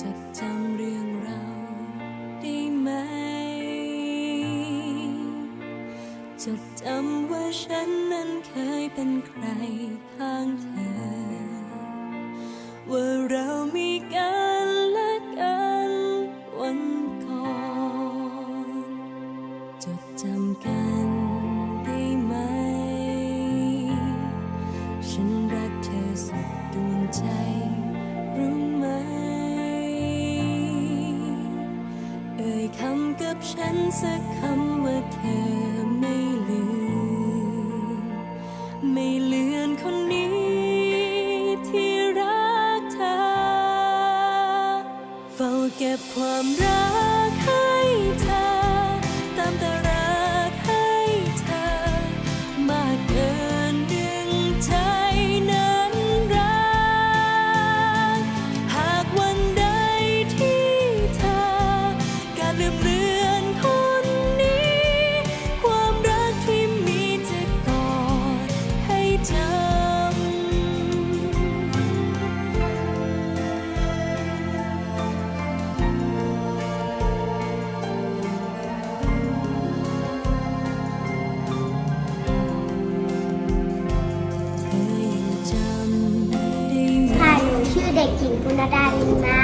จดจำเรื่องเราได้ไหม จดจำว่าฉันนั้นเคยเป็นใครทางเธอ ว่าเรามีกัน สักคำว่าเธอไม่ลืม ไม่เลือนคนนี้ที่รักเธอ เฝ้าเก็บความรักให้เธอตามแต่ ด็กหญิงปุณดาลินมา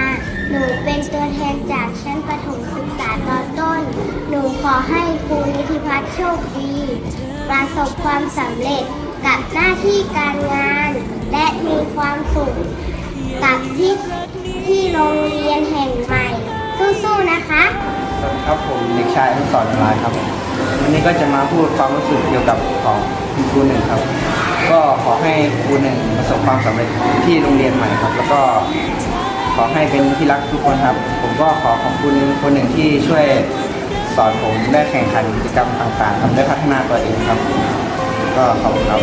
หนูเป็นตัวแทนจากชั้นประถมศึกษาตอนต้น หนูขอให้ครูนิติพัฒน์โชคดี ประสบความสำเร็จกับหน้าที่การงาน และมีความสุขกับที่ที่โรงเรียนแห่งใหม่ สู้ๆนะคะครับผมเด็กชายอนุสรณ์ลายครับ วันนี้ก็จะมาพูดความรู้สึกเกี่ยวกับของคุณครูหนึ่งครับ ก็ขอให้ครูหนึ่ง ความสำเร็จที่โรงเรียนใหม่ครับ แล้วก็ขอให้เป็นที่รักทุกคนครับ ผมก็ขอขอบคุณคนหนึ่งที่ช่วยสอนผมได้แข่งขันกิจกรรมต่างๆครับได้พัฒนาตัวเองครับ ก็ขอบคุณครับ